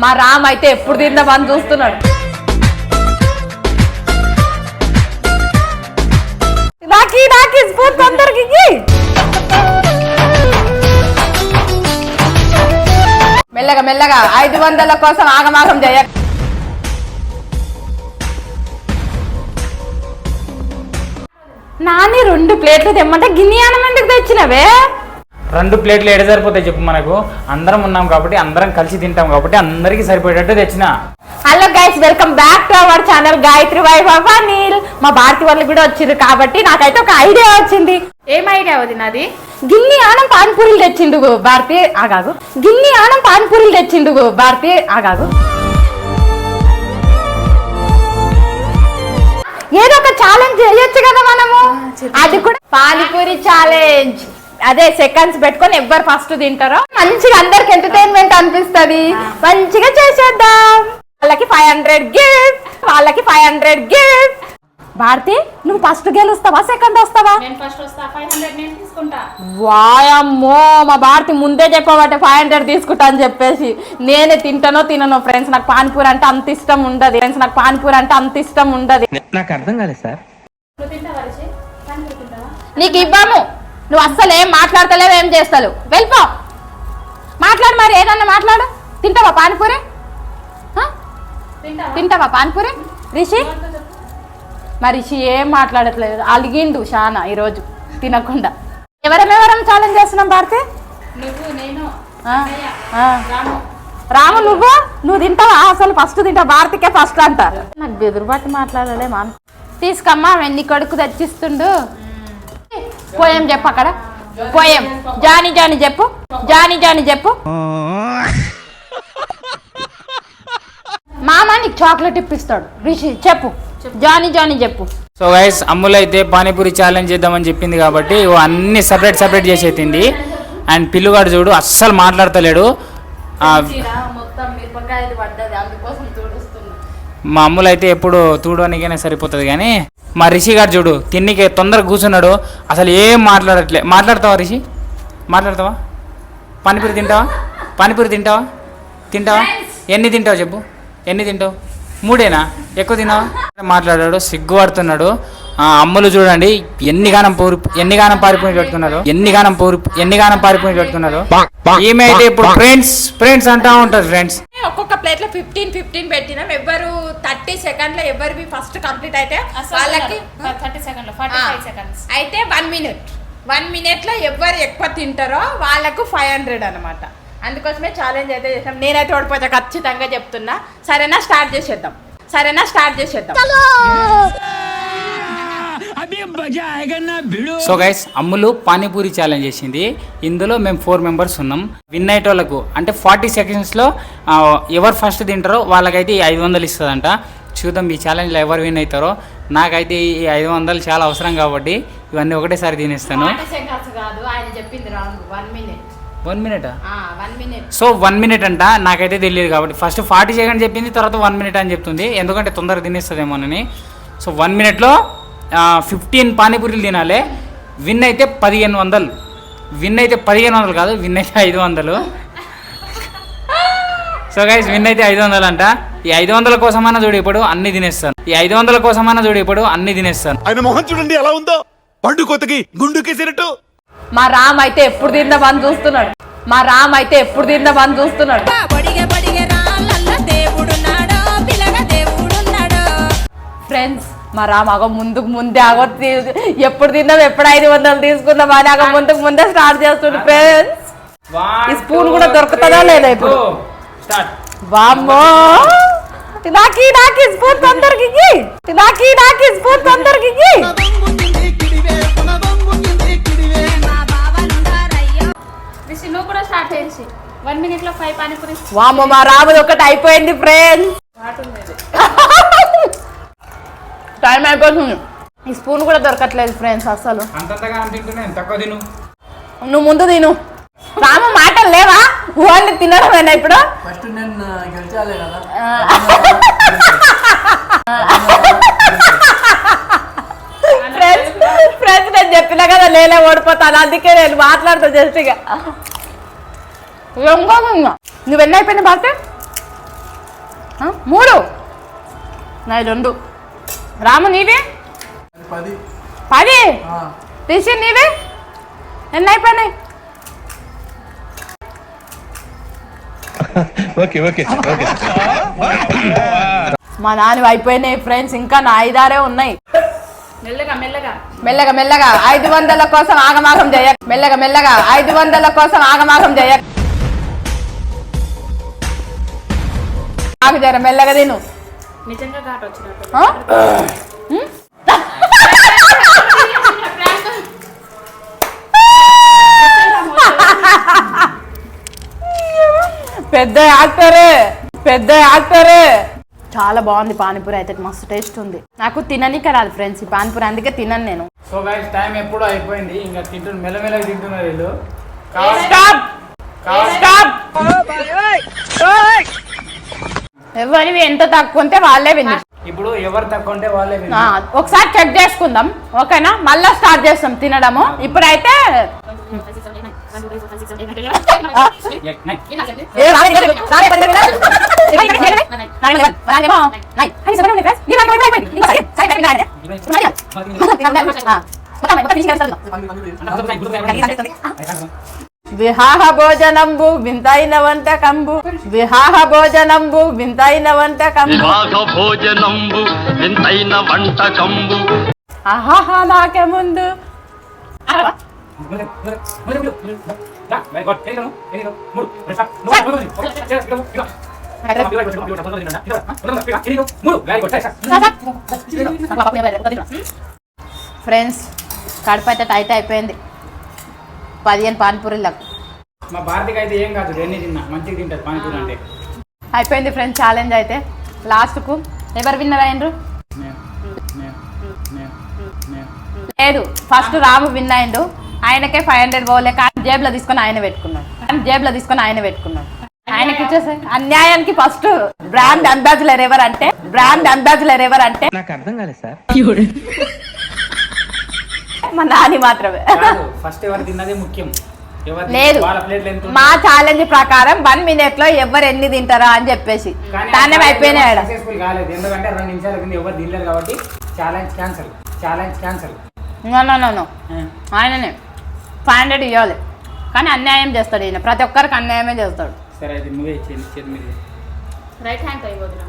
మా రామ్ అయితే ఎప్పుడు తిందామని చూస్తున్నాడు. నాకి నాకి స్పూన్ తొందరకి మెల్లగా మెల్లగా ఐదు వందల కోసం ఆగమాగం చేయ. నాని రెండు ప్లేట్లు తెమ్మంటే గిన్నె అన్నం ఎందుకు తెచ్చినవే? రెండు ప్లేట్లు ఏడ సరిపోతాయి చెప్పు మనకు. అందరం ఉన్నాం కాబట్టి అందరం కలిసి తింటాం కాబట్టి అందరికీ సరిపోయేటట్టు తెచ్చిన. Hello guys welcome back to our channel Gayatri Vaibhav Anil మా భారతి వాళ్ళు కూడా వచ్చిండ్రు కాబట్టి నాకైతే ఒక ఐడియా వచ్చింది. ఏం ఐడియా వదినది గిన్ని ఆనం పాన్పూరీలు తెచ్చిండు భారతి ఆగాగు. గిన్ని ఆనం పాన్పూరీలు తెచ్చిండు భారతి ఆగాగు. ఏదో ఒక ఛాలెంజ్ చేయొచ్చు కదా మనము. అది కూడా పానీపూరి ఛాలెంజ్ అదే సెకండ్స్ పెట్టుకొని ఎవ్వరు ఫస్ట్ తింటారో? మంచిగా అందరికి ఎంటర్టైన్మెంట్ అనిపిస్తది. మంచిగా చేసేద్దాం. వాళ్ళకి ఫైవ్ హండ్రెడ్ గిఫ్ట్ వాళ్ళకి ఫైవ్ హండ్రెడ్ గిఫ్ట్ భారతి నువ్వు ఫస్ట్ గెలుస్తావా సెకండ్ వస్తావా? నేను ఫస్ట్ వస్తా ఫైవ్ హండ్రెడ్ నేను తీసుకుంటా. వాయమ్మో మా భారతి ముందే చెప్పబట్టే ఫైవ్ హండ్రెడ్ తీసుకుంటా అని చెప్పేసి. నేనే తింటానో తినను ఫ్రెండ్స్ నాకు పానీపూరి అంటే అంత ఇష్టం ఉండదు. ఫ్రెండ్స్ నాకు పానీపూరి అంటే అంత ఇష్టం ఉండదు. నాకు అర్థం కాలేదు సార్. నీకు ఇవ్వము నువ్వు అస్సలు ఏం మాట్లాడతలేవు ఏం చేస్తలేవు. వెళ్ళిపో. మాట్లాడు మరి ఏదన్నా మాట్లాడు. తింటావా పానీపూరి? తింటావా పానీపూరి? రిషి? మరి రిషి ఏం మాట్లాడట్లేదు. అలిగిండు షానా ఈరోజు తినకుండా. ఎవరెవరం ఛాలెంజ్ చేస్తున్నాం భారతి. రాము. రాము నువ్వు? నువ్వు తింటావా? అసలు ఫస్ట్ తింటావు భారతికే ఫస్ట్ అంట నాకు బెదురుబాటు మాట్లాడలే మా తీసుకమ్మా వెన్ని కొడుకు తెచ్చిస్తుండు. పోయం చెప్పు అక్కడ. పోయం. జాని జాని చెప్పు. జాని జాని చెప్పు. మామ నీకు చాక్లెట్ ఇప్పిస్తాడు. రిషి చెప్పు. జాని జాని చెప్పు. సో గైస్ అమ్ములు అయితే పానీపూరి ఛాలెంజ్ చేద్దామని చెప్పింది కాబట్టి అన్ని సపరేట్ సపరేట్ చేసేసింది అండ్ పిల్లుగాడు చూడు అస్సలు మాట్లాడతలేడు. ఆ, మొత్తం మిరపకాయలు పడ్డది అందుకోసం చూడుస్తున్నా మా అమ్ములు అయితే ఎప్పుడు తూడడానికైనా సరిపోతుంది కానీ మా రిషి గారు చూడు తిన్నికి తొందరగా కూర్చున్నాడు. అసలు ఏం మాట్లాడట్లే. మాట్లాడతావా రిషి? మాట్లాడతావా? పానీపూరి తింటావా? పానీపూరి తింటావా? తింటావా? ఎన్ని తింటావు చెప్పు. ఎన్ని తింటావు? మూడేనా? ఎక్కువ తినావా మాట్లాడాడు సిగ్గుపడుతున్నాడు ఆ, అమ్ములు చూడండి. ఎన్ని గానం పోరు ఎన్ని గానం పారిపోయి పెడుతున్నారు ఎన్ని గానం పోరు ఎన్ని గానం పారిపోయి పెడుతున్నారు ఈమె అయితే ఇప్పుడు ఫ్రెండ్స్ ఫ్రెండ్స్ అంటా ఉంటారు ఫ్రెండ్స్. ఒక్కొక్క ప్లేట్లో ఫిఫ్టీన్ ఫిఫ్టీన్ పెట్టినాం. ఎవరు థర్టీ సెకండ్లో ఎవరివి ఫస్ట్ కంప్లీట్ అయితే వాళ్ళకి థర్టీ సెకండ్లో ఫార్టీ ఫైవ్ సెకండ్స్ అయితే వన్ మినిట్ వన్ మినిట్లో ఎవరు ఎక్కువ తింటారో వాళ్ళకు ఫైవ్ హండ్రెడ్ అనమాట అందుకోసమే ఛాలెంజ్ అయితే చేసాం. నేనైతే ఓడిపోతే ఖచ్చితంగా చెప్తున్నా. సరేనా? స్టార్ట్ చేసేద్దాం. సరేనా? స్టార్ట్ చేసేద్దాం. So guys Ammulu panipuri challenge చేసింది. ఇందులో మేము ఫోర్ మెంబర్స్ ఉన్నాం. విన్ అయ్యేటోళ్ళకు అంటే ఫార్టీ సెకండ్స్లో ఎవరు ఫస్ట్ తింటారో వాళ్ళకైతే ఈ ఐదు వందలు ఇస్తుందంట. చూద్దాం ఈ ఛాలెంజ్లో ఎవరు విన్ అవుతారో. నాకైతే ఈ ఐదు వందలు చాలా అవసరం కాబట్టి ఇవన్నీ ఒకటేసారి తినేస్తాను. One minute so one minute అంట. నాకైతే తెలియదు కాబట్టి. ఫస్ట్ ఫార్టీ సెకండ్ చెప్పింది తర్వాత వన్ మినిట్ అని చెప్తుంది. ఎందుకంటే తొందరగా తినేస్తుందేమోనని సో వన్ మినిట్లో ఫిఫ్టీన్ పానీపూరీలు తినాలి. విన్ అయితే పదిహేను వందలు. విన్ అయితే పదిహేను వందలు కాదు విన్ అయితే ఐదు వందలు. సో గైస్ విన్ అయితే ఐదు వందలు అంట. ఈ ఐదు వందల కోసమన్నా చూడు ఇప్పుడు అన్ని తినేస్తాను. ఈ ఐదు వందల కోసమన్నా చూడు ఇప్పుడు అన్ని తినేస్తాను. ఆయన మొహం చూడండి ఎలా ఉందో? పండు కొత్తకి గుండు కేసినట్టు. మా రామ్ అయితే ఎప్పుడు తిందామని చూస్తున్నాడు. మా రామ్ అయితే ఎప్పుడు తిందామని చూస్తున్నాడు. ఫ్రెండ్స్ మా రామ్ అగో ముందుకు ముందే అగో తీ- ఎప్పుడు తిందాం ఎప్పుడు ఐదు వందలు తీసుకుందాం అని అగో ముందుకు ముందే స్టార్ట్ చేస్తుండు ఫ్రెండ్స్ ఈ స్పూన్ కూడా దొరుకుతుందా లేదా ఇప్పుడు? వామ్మో! నాకి నాకి స్పూన్ తొందరకి. నాకి నాకి స్పూన్ తొందరకి నువ్వు కూడా స్టార్ట్ చేసి వన్ మినిట్లో ఫైవ్ పానీపూరి. వామ్మో మా రాముది ఒకటి అయిపోయింది ఫ్రెండ్స్ టైం అయిపోతుంది. ఈ స్పూన్ కూడా దొరకట్లేదు ఫ్రెండ్స్ అసలు. అంతంతగా తింటున్నాను తక్కువ తిను? నువ్వు ముందు తిను. రాము మాటలు లేవా? ఓన్లీ తినడమేనా ఇప్పుడు? ఫస్ట్ నేను గెలిచాలి కదా. ఫ్రెండ్స్ ఫ్రెండ్స్ నేను చెప్పినా కదా నేనే ఓడిపోతాను. అందుకే నేను మాట్లాడుతా జస్ట్ ఇక. ఇంకో. నువ్వు ఎన్ని అయిపోయింది భారత? ఆ? మూడు. నాయి రెండు. రాము నీవి? పది. రిషి నీవి? ఎన్ని అయిపోయినాయి? ఓకే ఓకే ఓకే మా నాన్నవి అయిపోయినాయి ఫ్రెండ్స్ ఇంకా నా ఐదారే ఉన్నాయి. మెల్లగా మెల్లగా. మెల్లగా మెల్లగా ఐదు వందల కోసం ఆగమాగం చేయ మెల్లగా మెల్లగా ఐదు వందల కోసం ఆగమాగం చేయ ఆగు జర మెల్లగా తిను. నిజంగా ఘాట్ వచ్చినట్టు. ఆ? ఉం? పెద్ద యాక్టరే పెద్ద యాక్టరే. చాలా బాగుంది పానీపూరి అయితే మస్తు టేస్ట్ ఉంది. నాకు తిననీకే రాదు ఫ్రెండ్స్ ఈ పానీపూరి అందుకే తినను నేను. సో గైస్ టైం ఎప్పుడో అయిపోయింది. ఇంకా తింటు మెల్లమెల్లగా తింటున్నారు వీళ్ళు. స్టాప్ స్టాప్ ఎవరివి ఎంత తక్కువ ఉంటే వాళ్ళే విని ఇప్పుడు ఎవరు తక్కువ ఉంటే వాళ్ళే. ఒకసారి చెక్ చేసుకుందాం ఓకేనా మళ్ళా స్టార్ట్ చేస్తాం తినడము ఇప్పుడైతే విహాహ భోజనంబు వింతైన వంటకంబు. విహాహ భోజనంబు వింతైన వంటకంబు. వివాహ భోజనంబు వింతైన వంటకంబు. ఆహాహా నాకే ముందు. ఫ్రెండ్స్ కడుపు అయితే టైట్ అయిపోయింది. పదిహేను పానీపూరీలకు మా భారతికి అయితే ఏం కాదు ఎన్ని తిన్నా? మంచిగా తింటారు పానీపూరి అంటే. అయిపోయింది ఫ్రెండ్స్ ఛాలెంజ్ అయితే. లాస్ట్కు ఎవరు విన్నర్ అయినరు? లేదు. ఫస్ట్ రాము విన్ అయిండు. ఆయనకే ఫైవ్ హండ్రెడ్ పోలే కానీ జేబులో తీసుకొని ఆయన పెట్టుకున్నాడు. కానీ జేబులో తీసుకొని ఆయన పెట్టుకున్నాడు. ఆయనకి ఇచ్చేసే అన్యాయానికి ఫస్ట్ బ్రాండ్ అంబాసిడర్ ఎవరు అంటే బ్రాండ్ అంబాసిడర్ ఎవరు అంటే మా నాని మాత్రమే. ఫస్ట్ ఎవరు తిన్నదే ముఖ్యం. ఎవరు లేదు. మా ఛాలెంజ్ ప్రకారం వన్ మినిట్లో ఎవరు ఎన్ని తింటారా అని చెప్పేసి. దాన్ని అయిపోయినాయి ఆడ. సక్సెస్ఫుల్ కాలేదు. ఎందుకంటే రెండు నిమిషాల కింద ఎవరు తినలేదు కాబట్టి challenge cancel challenge cancel no no no no ఆయననే. ఫైవ్ హండ్రెడ్ ఇవ్వాలి. కానీ అన్యాయం చేస్తాడు ఈయన. ప్రతి ఒక్కరికి అన్యాయమే చేస్తాడు. సరే అది నువ్వే రైట్ హ్యాండ్ అయి వదిన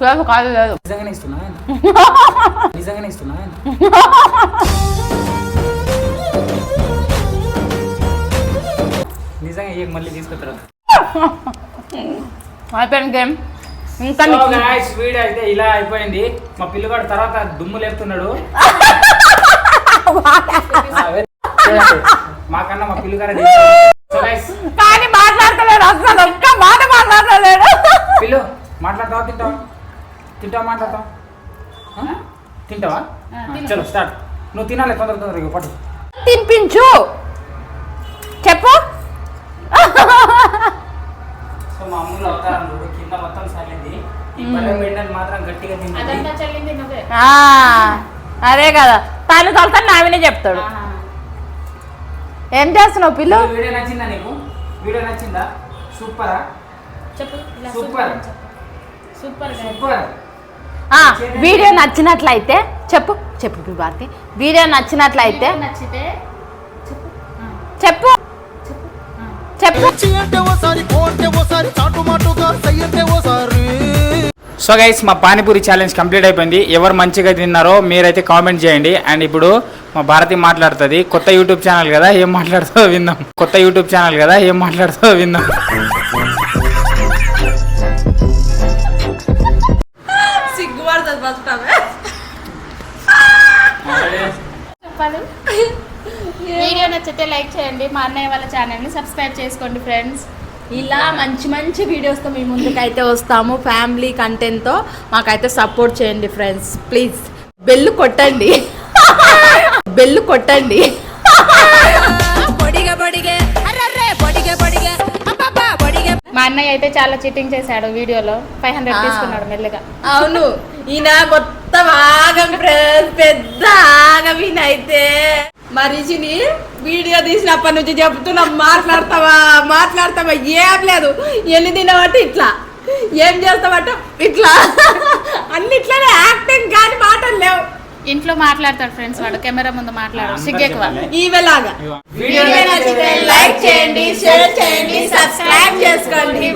లేదు కాదు లేదు నిజంగానే ఇస్తున్నా నిజంగానే ఇస్తున్నా నిజంగా ఏ మళ్ళీ తీసుకొస్తారు? అయిపోయింది గేమ్ ఇంకా సో నీకు- గాయ్స్ వీడియో అయితే ఇలా అయిపోయింది. మా పిల్లగాడు తర్వాత దుమ్ము లేపుతున్నాడు. మాకన్నా మా పిల్లగాడు కానీ మాట్లాడతలేడు అసలు ఒక్క మాట మాట్లాడతలేడు. పిల్లు మాట్లాడతావా తింటావా తింటావా మాట్లాడతావా? తింటావా? చలో స్టార్ట్. నువ్వు తినాలి తొందర తొందరగా పట్టు. తినిపించు. చెప్పు. సో మా అమ్ములు అవతారం చూడు కింద మొత్తం ఈ పెట్టడానికి మాత్రం గట్టిగా తింటుంది అదంతా చెల్లింది నువ్వే. ఆ, అదే కదా. తను తొలుతాను నావినే చెప్తాడు. ఏం చేస్తున్నావు పిల్లు? వీడియో నచ్చిందా నీకు? వీడియో నచ్చిందా? సూపరా? చెప్పు ఇలా సూపర్. సూపర్గా సూపర్. వీడియో నచ్చినట్లయితే చెప్పు చెప్పు భారతి వీడియో నచ్చినట్లయితే నచ్చితే చెప్పు. చెప్పు. సో గైస్ మా పానీపూరి ఛాలెంజ్ కంప్లీట్ అయిపోయింది. ఎవరు మంచిగా తిన్నారో మీరైతే కామెంట్ చేయండి. అండ్ ఇప్పుడు మా భారతి మాట్లాడుతుంది. కొత్త యూట్యూబ్ ఛానల్ కదా ఏం మాట్లాడుతుందో విందాం. కొత్త యూట్యూబ్ ఛానల్ కదా ఏం మాట్లాడుతుందో విందాం. సిగ్గుపడుతుంది ఫస్ట్ ఆమె చెప్పాలి వీడియో నచ్చితే లైక్ చేయండి. మా అన్నయ్య వాళ్ళ ఛానల్ని సబ్స్క్రైబ్ చేసుకోండి ఫ్రెండ్స్ ఇలా మంచి మంచి వీడియోస్తో మీ ముందుకైతే వస్తాము. ఫ్యామిలీ కంటెంట్తో మాకైతే సపోర్ట్ చేయండి ఫ్రెండ్స్ ప్లీజ్ బెల్లు కొట్టండి. బెల్లు కొట్టండి. మా అన్నయ్య అయితే చాలా చీటింగ్ చేశాడు వీడియోలో. Five hundred. తీసుకున్నాడు మెల్లగా. అవును. ఈయన మొత్తం ఆగం పెద్ద ఆగం ఈయన అయితే. మనిషిని వీడియో తీసినప్పటి నుంచి చెప్తున్నా మాట్లాడతావా? మాట్లాడతావా? ఏం లేదు. ఎన్ని తినబట్టి ఇట్లా. ఏం చేస్తామంటే ఇట్లా. అన్ని ఇట్లానే యాక్టింగ్ కానీ మాటలు లేవు. ఇంట్లో మాట్లాడతాడు ఫ్రెండ్స్ వాడు కెమెరా ముందు మాట్లాడు. సిగ్గెక్కువ ఈవెలాగా. వీడియో నచ్చితే లైక్ చేయండి షేర్ చేయండి సబ్స్క్రైబ్ చేసుకోండి.